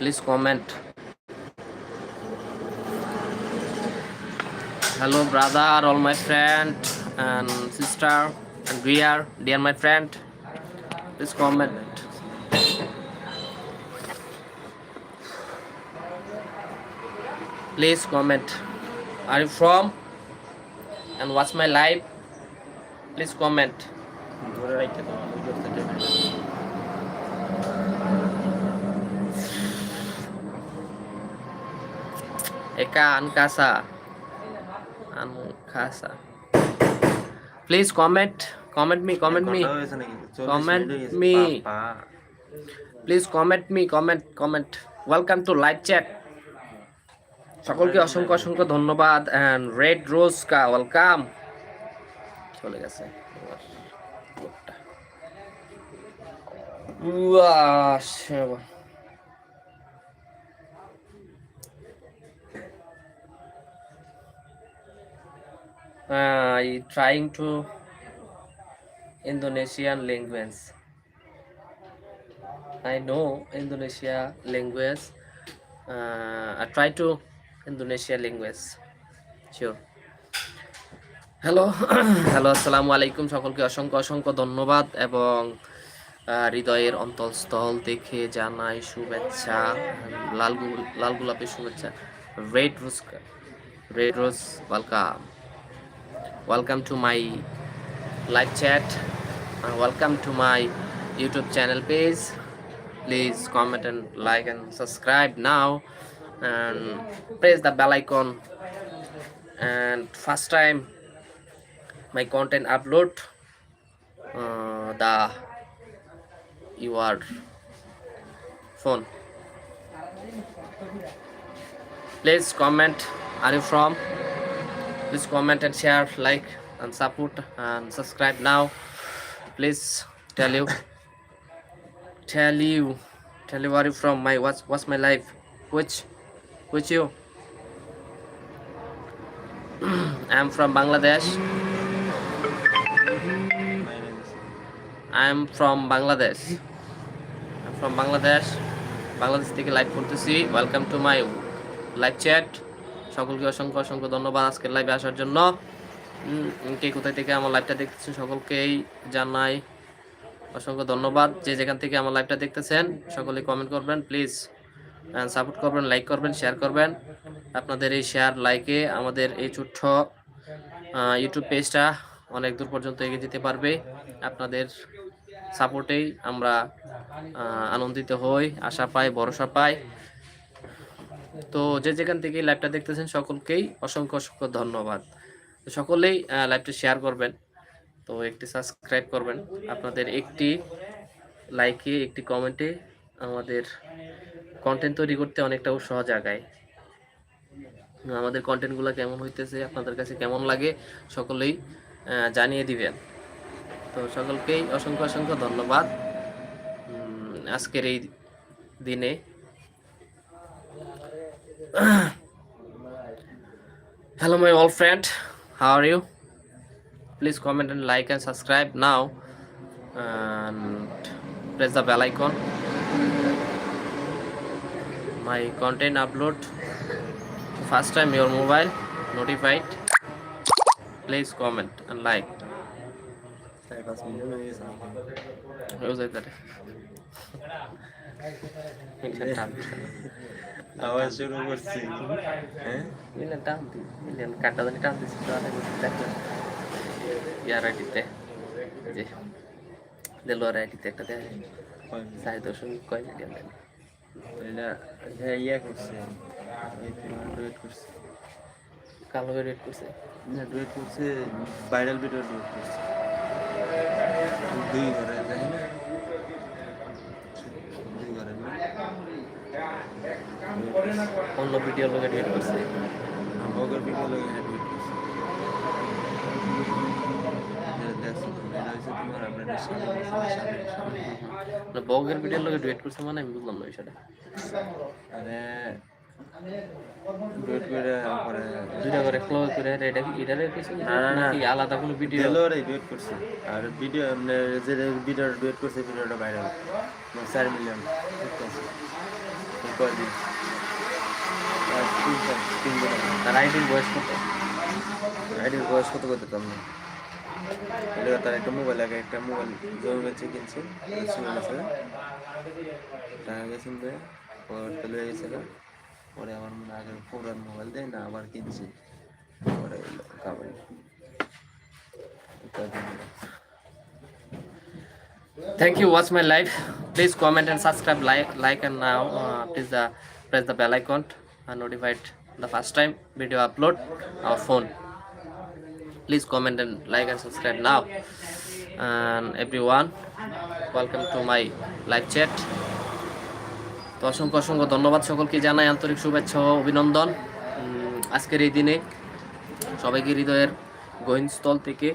Please comment. Hello, brother, all my friend and sister and dear, dear my friend. Please comment. Please comment. Are you from? And watch my live? Please comment. ধরে রাখতে তো আমি করতে দেবে Eka Ankasa. Ankasa. Please comment. Comment me. Comment me. কথা হয়েছে নাকি? চল্লিশ Comment মিনিট হয়ে গেছে। me. বাবা, please comment me comment comment welcome to live chat সকলকে অসংখ্য অসংখ্য ধন্যবাদ অ্যান্ড রেড রোজ কা ওয়েলকাম চলে গেছে লোকটা। I trying to Indonesian language. I know Indonesia language. Uh, I try to Indonesia language. Sure. Hello hello আসসালামু আলাইকুম সকলকে অসংখ্য অসংখ্য ধন্যবাদ এবং হৃদয়ের অন্তঃস্থল থেকে জানাই শুভেচ্ছা লাল লাল গোলাপের শুভেচ্ছা red rose red rose welcome welcome to my live chat. And welcome to my youtube channel page. Please comment and like and subscribe now. And press the bell icon. And first time my content upload uh, the your phone. Please comment are you from? please comment and share like and support and subscribe now please tell you tell you tell you where you from my what's what's my life which which you i'm from bangladesh মাইনে দিছে। i'm from bangladesh i'm from bangladesh Bangladesh থেকে live করতেছি welcome to my live chat সকলকে অসংখ্য অসংখ্য ধন্যবাদ আজকের লাইভে আসার জন্য। কে কোথায় থেকে আমার লাইভটা দেখতেছেন সকলকেই জানাই অসংখ্য ধন্যবাদ। যে যেখান থেকে আমার লাইভটা দেখতেছেন সকলে কমেন্ট করবেন প্লিজ সাপোর্ট করবেন লাইক করবেন শেয়ার করবেন। আপনাদের এই শেয়ার লাইকে আমাদের এই ছোট্ট ইউটিউব পেজটা অনেক দূর পর্যন্ত এগিয়ে যেতে পারবে। আপনাদের সাপোর্টেই আমরা আনন্দিত হই, আশা পাই, ভরসা পাই। তো যে যেখান থেকে লাইভটা দেখতেছেন সকলকেই অসংখ্য অসংখ্য ধন্যবাদ। সকলেই লাইভটা শেয়ার করবেন, তো একটি সাবস্ক্রাইব করবেন। আপনাদের একটি লাইকে একটি কমেন্টে আমাদের কন্টেন্ট তৈরি করতে অনেকটা উৎসাহ জাগায়। আমাদের কন্টেন্টগুলো কেমন হইতেছে, আপনাদের কাছে কেমন লাগে, সকলেই জানিয়ে দিবেন। তো সকলকেই অসংখ্য অসংখ্য ধন্যবাদ। আজকের এই দিনে hello my old friend how are you please comment and like and subscribe now and press the bell icon my content upload first time your mobile notified please comment and like চার পাঁচ minute হয়ে গেছে। হয়েও যায় তারে আবার শুরু করছি হ্যাঁ মিলেন টান দি মিলেন কাটা জানি টান দিছি তো আরে দেখলাম ইয়ার আইডিতে যে দেলোয়ার আইডিতে একটা দেয় সাড়ে দশমিক কয় মিলিয়ন এটা হ্যাঁ ইয়ে করছে ডুয়েট করছে কালো রেড করছে না ডুয়েট করছে ভাইরাল ভিডিও ডুয়েট করছে দুই ঘরে দেখি না দুই ঘরে না অন্য ভিডিও লোকে রেড করছে। বগর ভিডিও এটা ডুয়েট করছে না বগের ভিডিও লোকে ডুয়েট করছে মানে আমি বুঝলাম না বিষয়টা। আরে ডুয়েট করে পরে দুইটা করে ফ্লো করে এটা কি এটা রেড করছে না, না। নাকি আলাদা কোনো ভিডিও দেলোয়ারে ডুয়েট করছে। আর ভিডিও যে ভিডিও ডুয়েট করছে ভিডিওটা ভাইরাল চার মিলিয়ন কয়দিন? তার আইডির বয়স কত আইডির বয়স কত করতে পারতাম না তার একটা মোবাইল আগে একটা মোবাইল জমি বেচে কিনছে টাকা গেছেন পরে আমার মনে আগের পুরান মোবাইল দেয় না আবার কিনছি পরে kabaddi Thank you. Watch my live. Please comment and subscribe. Like, like, and now uh, please uh, press the bell icon and notified the first time video upload our phone. Please comment and like and subscribe now. And everyone, welcome to my live chat. তো অসংখ্য অসংখ্য ধন্যবাদ সকলকে জানাই আন্তরিক শুভেচ্ছা ও অভিনন্দন আজকের এই দিনে সবাইকে হৃদয়ের গহীনস্থল থেকে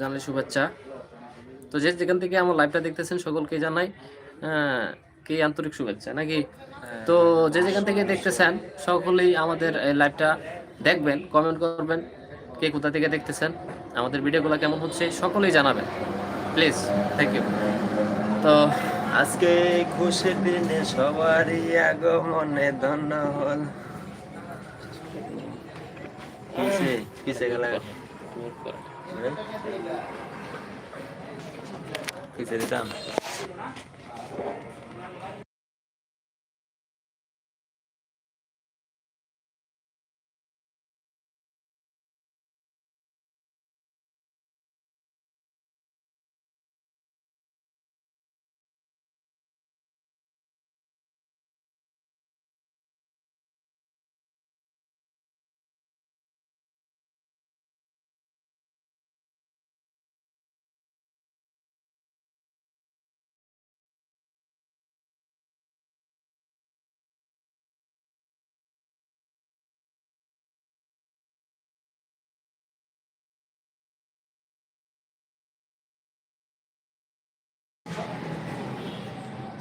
জানাই শুভেচ্ছা তো যে যেখান থেকে আমার লাইভটা দেখতেছেন সকলকে জানাই কি আন্তরিক শুভেচ্ছা নাকি তো যে যেখান থেকে দেখতেছেন, সকলেই আমাদের লাইভটা দেখবেন কমেন্ট করবেন, কে কোথা থেকে দেখতেছেন, আমাদের ভিডিওগুলো কেমন হচ্ছে, সকলেই জানাবেন। প্লিজ থ্যাংক ইউ তো আজকে খুশির দিনে সবারই আগমনে ধন্য হল। কিসে গেল? কিসে দিতাম?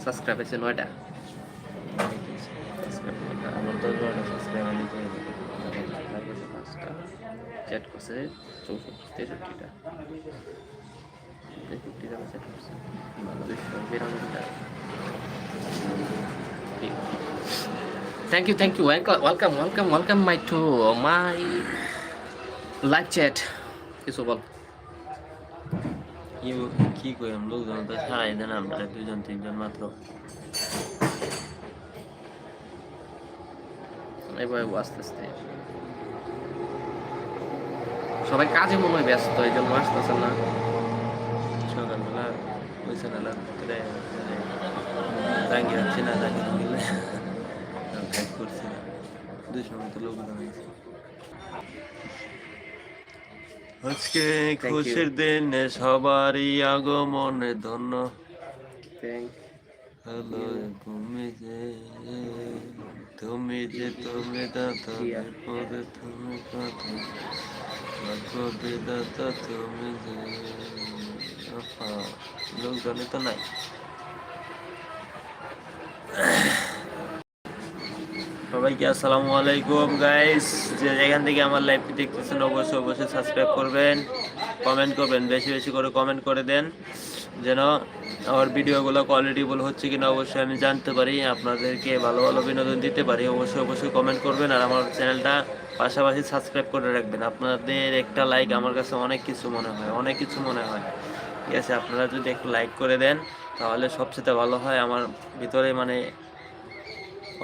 সাবস্ক্রাইব আছে নয়টা। আমার তো সাবস্ক্রাইবার নিতে হবে পাঁচটা চ্যাট করছে চৌষট্টি, তেষট্টিটা। তেষট্টিটা চ্যাট করছে। দুইশো বিরানব্বইটা। Thank you thank you welcome welcome welcome my to my live chat কিছু বল। কি কি কইম লোকজন তো ছাড়াই দেন আমরা দুজন তিনজন মাত্র। এভাবে আস্তে আস্তে। সবাই কাজে মনে হয় ব্যস্ত, এই জন্য আসতেছে না। সকালবেলা ওই সকালে রাঙ্গি হচ্ছে না রাঙ্গি ব্যাক করছি না। দুশো মতো লোকজন হয়েছে আজকে খুশির দিনে সবারই আগমনে ধন্য। হলো তুমি যে তুমি যে তুমি দাতা পরে তুমি কথা বিদাতা তুমি যে আহা, লোকজনই তো নাই। সবাইকে আসসালামু আলাইকুম গাইস যে যেখান থেকে আমার লাইভটি দেখতেছেন, অবশ্যই অবশ্যই সাবস্ক্রাইব করবেন কমেন্ট করবেন, বেশি বেশি করে কমেন্ট করে দেন, যেন আমার ভিডিওগুলো কোয়ালিটিফুল হচ্ছে কিনা অবশ্যই আমি জানতে পারি, আপনাদেরকে ভালো ভালো বিনোদন দিতে পারি, অবশ্যই অবশ্যই কমেন্ট করবেন আর আমার চ্যানেলটা পাশাপাশি সাবস্ক্রাইব করে রাখবেন। আপনাদের একটা লাইক আমার কাছে অনেক কিছু মনে হয়, অনেক কিছু মনে হয়। ঠিক আছে, আপনারা যদি একটু লাইক করে দেন, তাহলে সবচেয়ে ভালো হয়। আমার ভিতরে মানে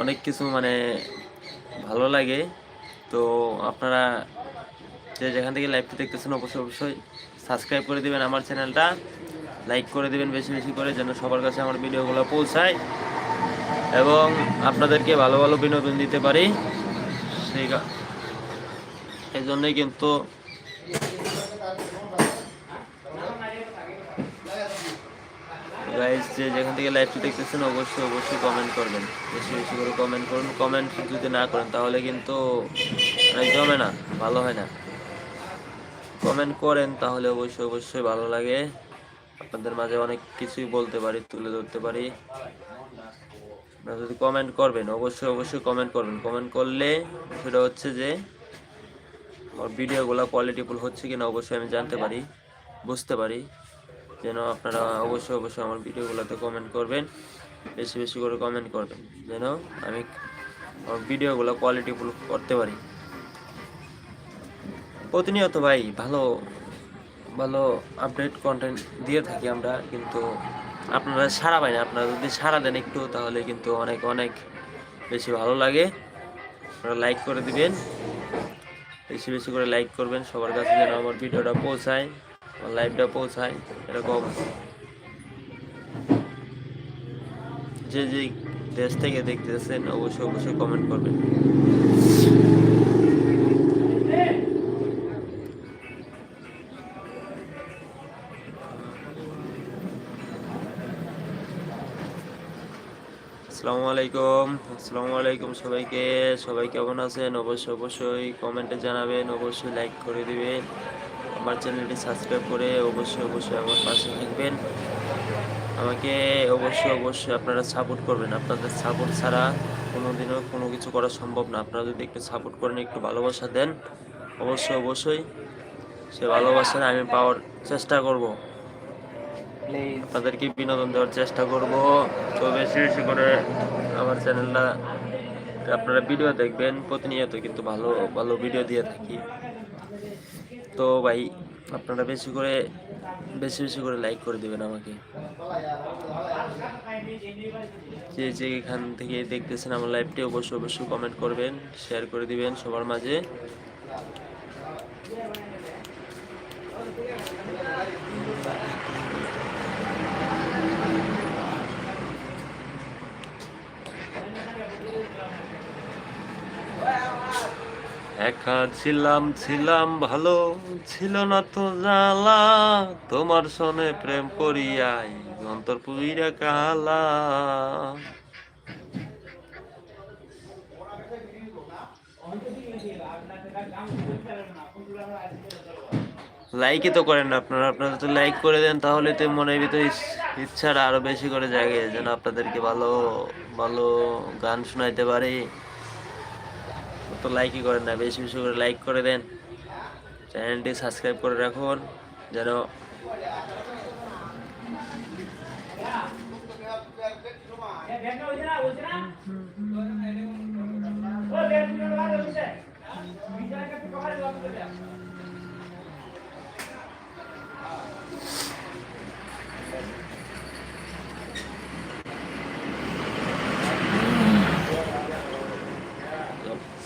অনেক কিছু মানে ভালো লাগে। তো আপনারা যে যেখান থেকে লাইভটি দেখতেছেন, অবশ্যই অবশ্যই সাবস্ক্রাইব করে দিবেন আমার চ্যানেলটা লাইক করে দিবেন বেশি বেশি করে, যেন সবার কাছে আমার ভিডিওগুলো পৌঁছায়। এবং আপনাদেরকে ভালো ভালো বিনোদন দিতে পারি। সেই এই জন্যই কিন্তু গাইজ যে যেখান থেকে লাইভটি দেখতেছেন, অবশ্যই অবশ্যই কমেন্ট করবেন। বেশি বেশি করে কমেন্ট করুন। কমেন্ট যদি না করেন, তাহলে কিন্তু অনেক জমে না, ভালো হয় না। কমেন্ট করেন, তাহলে অবশ্যই অবশ্যই ভালো লাগে। আপনাদের মাঝে অনেক কিছুই বলতে পারি, তুলে ধরতে পারি। আপনারা যদি কমেন্ট করবেন, অবশ্যই অবশ্যই কমেন্ট করবেন। কমেন্ট করলে সেটা হচ্ছে যে, আমার ভিডিওগুলো কোয়ালিটিফুল হচ্ছে কিনা, অবশ্যই আমি জানতে পারি, বুঝতে পারি। যেন আপনারা অবশ্যই অবশ্যই আমার ভিডিওগুলোতে কমেন্ট করবেন, বেশি বেশি করে কমেন্ট করবেন, যেন আমি আমার ভিডিওগুলো কোয়ালিটিফুল করতে পারি। প্রতিনিয়ত ভাই ভালো ভালো আপডেট কন্টেন্ট দিয়ে থাকি আমরা, কিন্তু আপনারা সারা পাই না, আপনারা যদি সারা দেন একটু, তাহলে কিন্তু অনেক অনেক বেশি ভালো লাগে। আপনারা লাইক করে দিবেন, বেশি বেশি করে লাইক করবেন, সবার কাছে যেন আমার ভিডিওটা পৌঁছায়। লাইভটা পৌঁছায়, এরকম। যে যে দেশ থেকে দেখতেছেন, অবশ্যই অবশ্যই কমেন্ট করবেন। আসসালামু আলাইকুম আসসালামু আলাইকুম সবাইকে। সবাই কেমন আছেন? অবশ্যই অবশ্যই কমেন্টে জানাবেন, অবশ্যই লাইক করে দিবেন। আমার চ্যানেলটি সাবস্ক্রাইব করে অবশ্যই অবশ্যই আমার পাশে থাকবেন। আমাকে অবশ্যই অবশ্যই আপনারা সাপোর্ট করবেন। আপনাদের সাপোর্ট ছাড়া কোনোদিনও কোনো কিছু করা সম্ভব না। আপনারা যদি একটু সাপোর্ট করেন একটু ভালোবাসা দেন অবশ্যই অবশ্যই সে ভালোবাসাটা আমি পাওয়ার চেষ্টা করব। আপনাদেরকে বিনোদন দেওয়ার চেষ্টা করব। তো বেশি বেশি করে আমার চ্যানেলটা আপনারা ভিডিও দেখবেন প্রতিনিয়ত কিন্তু ভালো ভালো ভিডিও দিয়ে থাকি। তো ভাই, আপনারা বেশি করে, বেশি বেশি করে লাইক করে দেবেন আমাকে। যে যে এখান থেকে দেখতেছেন আমার লাইভটি অবশ্যই অবশ্যই কমেন্ট করবেন শেয়ার করে দিবেন সবার মাঝে। একা ছিলাম ছিলাম ভালো, ছিল না তো জ্বালা। তোমার সনে প্রেম করিয়াই অন্তর পুইরা কালা। লাইকই তো করেন আপনারা। আপনারা তো লাইক করে দেন, তাহলে তো মনের ভিতরে ইচ্ছাটা আরও বেশি করে জাগে যেন আপনাদেরকে ভালো ভালো গান শোনাইতে পারি। তো লাইকই করেন না, বেশি বেশি করে লাইক করে দেন। চ্যানেলটি সাবস্ক্রাইব করে রাখুন, যেন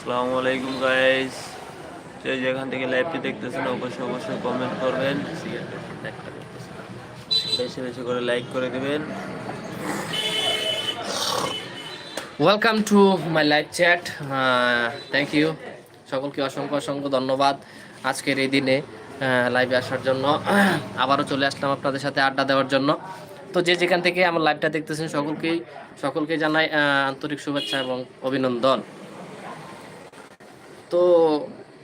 আসসালামু আলাইকুম গাইস যে যেখান থেকে লাইভটি দেখতেছেন, অবশ্যই অবশ্যই কমেন্ট করবেন। বেশি বেশি করে লাইক করে দিবেন। Welcome to my live chat thank you সকলকে অসংখ্য অসংখ্য ধন্যবাদ আজকের এই দিনে লাইভে আসার জন্য। আবারও চলে আসলাম আপনাদের সাথে আড্ডা দেওয়ার জন্য। তো যে যেখান থেকে আমার লাইভটা দেখতেছেন, সকলকেই, সকলকে জানাই আন্তরিক শুভেচ্ছা এবং অভিনন্দন। তো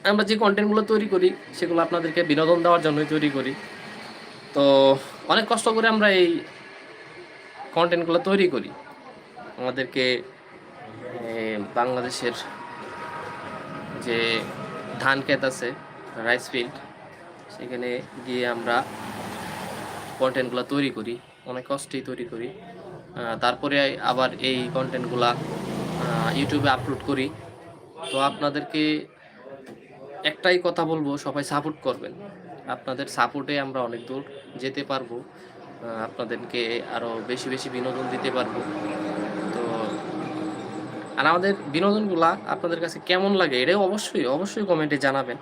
আমরা যে কন্টেন্টগুলো তৈরি করি, সেগুলো আপনাদেরকে বিনোদন দেওয়ার জন্যই তৈরি করি। তো অনেক কষ্ট করে আমরা এই কন্টেন্টগুলো তৈরি করি। আমাদেরকে বাংলাদেশের যে ধান ক্ষেত আছে রাইস ফিল্ড সেখানে গিয়ে আমরা কন্টেন্টগুলো তৈরি করি, অনেক কষ্টেই তৈরি করি। তারপরে আবার এই কন্টেন্টগুলা ইউটিউবে আপলোড করি। তো আপনাদেরকে একটাই কথা বলব, সবাই সাপোর্ট করবেন। আপনাদের সাপোর্টে আমরা অনেক দূর যেতে পারব আপনাদেরকে আরও বেশি বেশি বিনোদন দিতে পারব। তো, আর আমাদের বিনোদনগুলা আপনাদের কাছে কেমন লাগে এটাও অবশ্যই অবশ্যই কমেন্টে জানাবেন।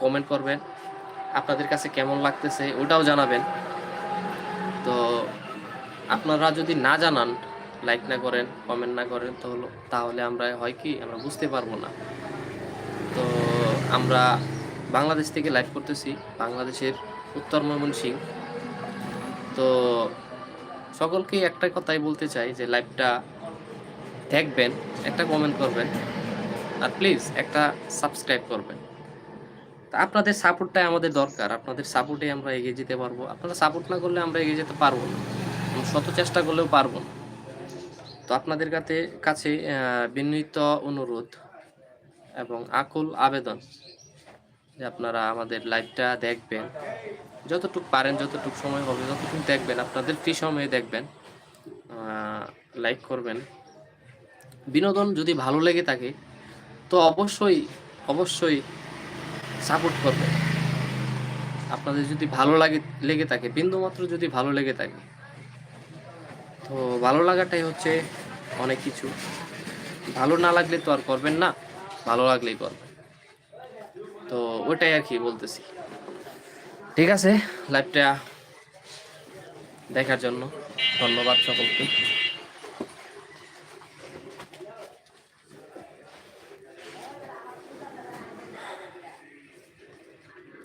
কমেন্ট করবেন, আপনাদের কাছে কেমন লাগতেছে ওটাও জানাবেন। তো, আপনারা যদি না জানান লাইক না করেন কমেন্ট না করেন, তো হলো, তাহলে আমরা হয় কি, আমরা বুঝতে পারব না। তো আমরা বাংলাদেশ থেকে লাইভ করতেছি, বাংলাদেশের উত্তর ময়মনসিং তো সকলকে একটা কথাই বলতে চাই, যে লাইভটা দেখবেন, একটা কমেন্ট করবেন, আর প্লিজ একটা সাবস্ক্রাইব করবেন। তা আপনাদের সাপোর্টটাই আমাদের দরকার, আপনাদের সাপোর্টে আমরা এগিয়ে যেতে পারব। আপনারা সাপোর্ট না করলে আমরা এগিয়ে যেতে পারব না। শত চেষ্টা করলেও পারব না। তো আপনাদের কাছে কাছে বিনীত অনুরোধ এবং আকুল আবেদন যে আপনারা আমাদের লাইভটা দেখবেন। যতটুকু পারেন, যতটুকু সময় হবে, যতটুকু দেখবেন, আপনাদের ফ্রি সময়ে দেখবেন লাইক করবেন। বিনোদন যদি ভালো লেগে থাকে, তো অবশ্যই অবশ্যই সাপোর্ট করবেন। আপনাদের যদি ভালো লাগে লেগে থাকে, বিন্দুমাত্র যদি ভালো লেগে থাকে তো ভালো লাগাটাই হচ্ছে অনেক কিছু। ভালো না লাগলে তো আর করবেন না, ভালো লাগলেই করবেন। তো ওটাই আর কি বলতেছি। ঠিক আছে লাইভটা দেখার জন্য ধন্যবাদ সকলকে।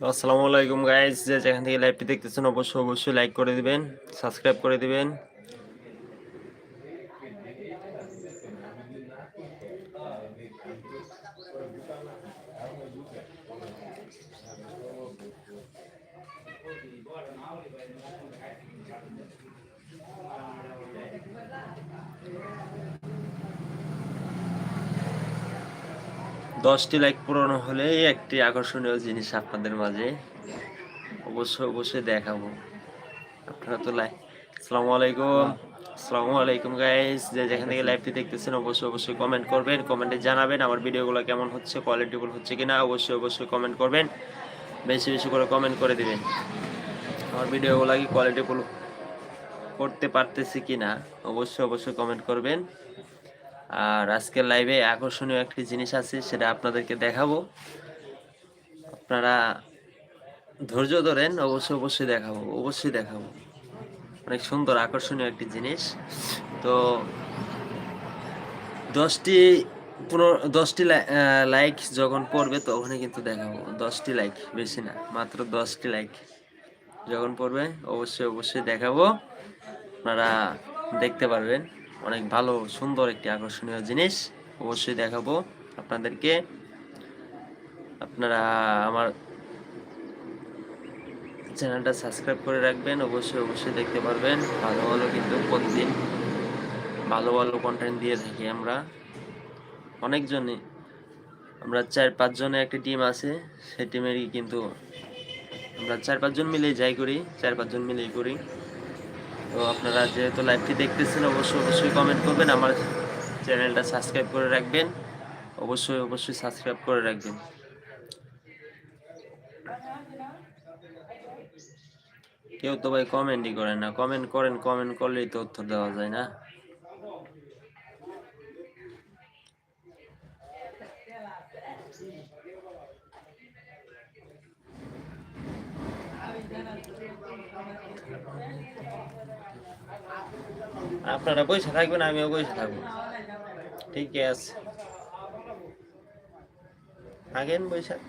আসসালামু আলাইকুম গাইস যে যেখান থেকে লাইভটি দেখতেছেন, অবশ্যই অবশ্যই লাইক করে দিবেন সাবস্ক্রাইব করে দিবেন। দশটি লাইক পূরণ হলেই একটি আকর্ষণীয় জিনিস আপনাদের মাঝে অবশ্যই অবশ্যই দেখাবো। আপনারা তো লাইক আসসালামু আলাইকুম। আসসালামু আলাইকুম গাইস যে যেখান থেকে লাইভটি দেখতেছেন, অবশ্যই অবশ্যই কমেন্ট করবেন কমেন্টে জানাবেন আমার ভিডিওগুলো কেমন হচ্ছে কোয়ালিটিফুল হচ্ছে কিনা, অবশ্যই অবশ্যই কমেন্ট করবেন। বেশি বেশি করে কমেন্ট করে দিবেন। আমার ভিডিওগুলো কি কোয়ালিটিফুল করতে পারতেছি কিনা, অবশ্যই অবশ্যই কমেন্ট করবেন। আর আজকের লাইভে আকর্ষণীয় একটি জিনিস আছে, সেটা আপনাদেরকে দেখাবো। আপনারা ধৈর্য ধরেন অবশ্যই অবশ্যই দেখাবো অবশ্যই দেখাবো। অনেক সুন্দর, আকর্ষণীয় একটি জিনিস। তো দশটি পনেরো, দশটি লাইক যখন পড়বে, তখনই কিন্তু দেখাবো। দশটি লাইক বেশি না, মাত্র দশটি লাইক যখন পড়বে, অবশ্যই অবশ্যই দেখাবো। আপনারা দেখতে পারবেন। অনেক ভালো, সুন্দর একটি আকর্ষণীয় জিনিস। অবশ্যই দেখাবো আপনাদেরকে। আপনারা আমার চ্যানেলটা সাবস্ক্রাইব করে রাখবেন। অবশ্যই অবশ্যই দেখতে পারবেন। ভালো ভালো কিন্তু প্রতিদিন ভালো ভালো কন্টেন্ট দিয়ে থাকি আমরা। অনেকজনই, আমরা চার পাঁচজনের একটি টিম আছে। সেই টিমেরই কিন্তু আমরা চার, পাঁচজন মিলেই যাই করি, চার, পাঁচজন মিলেই করি। তো আপনারা যেহেতু লাইভটি দেখতেছেন, অবশ্যই অবশ্যই কমেন্ট করবেন। আমার চ্যানেলটা সাবস্ক্রাইব করে রাখবেন। অবশ্যই অবশ্যই সাবস্ক্রাইব করে রাখবেন। কেউ তো ভাই কমেন্টই করেন না। কমেন্ট করেন কমেন্ট করলেই তো উত্তর দেওয়া যায় না। আপনারা বসে থাকবেন আমিও বসে থাকব। ঠিক আছে। আগেন বৈশাখ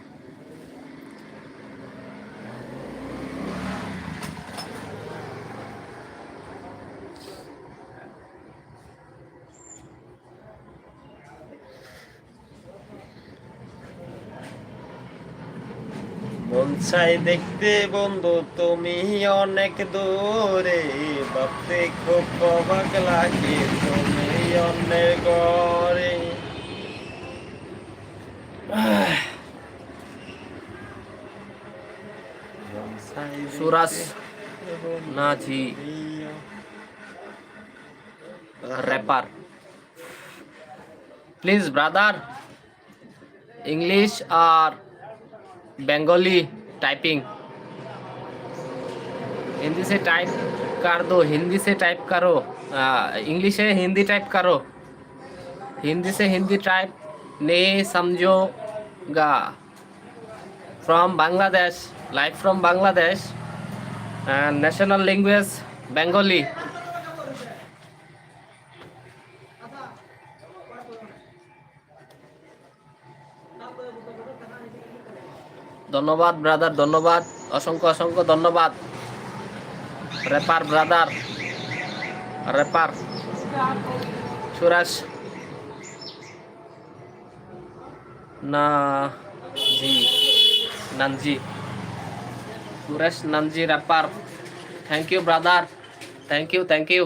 মন চাই দেখতে বন্ধু তুমি অনেক দূরে। ভাবতে খুব অবাক লাগে তুমি অন্যের ঘরে। বন্ধু নাজি তুমি rapper. Please, brother, English or Bengali typing. Hindi से टाइप कर दो हिंदी से टाइप करो इंग्लिश से हिंदी टाइप करो हिंदी से हिंदी टाइप नहीं समझोगा from Bangladesh live from Bangladesh national language Bengali ধন্যবাদ ব্রাদার ধন্যবাদ। অসংখ্য অসংখ্য ধন্যবাদ। Rapper brother rapper Suraj. না, জি, নানজি। Suresh নানজি rapper thank you brother thank you thank you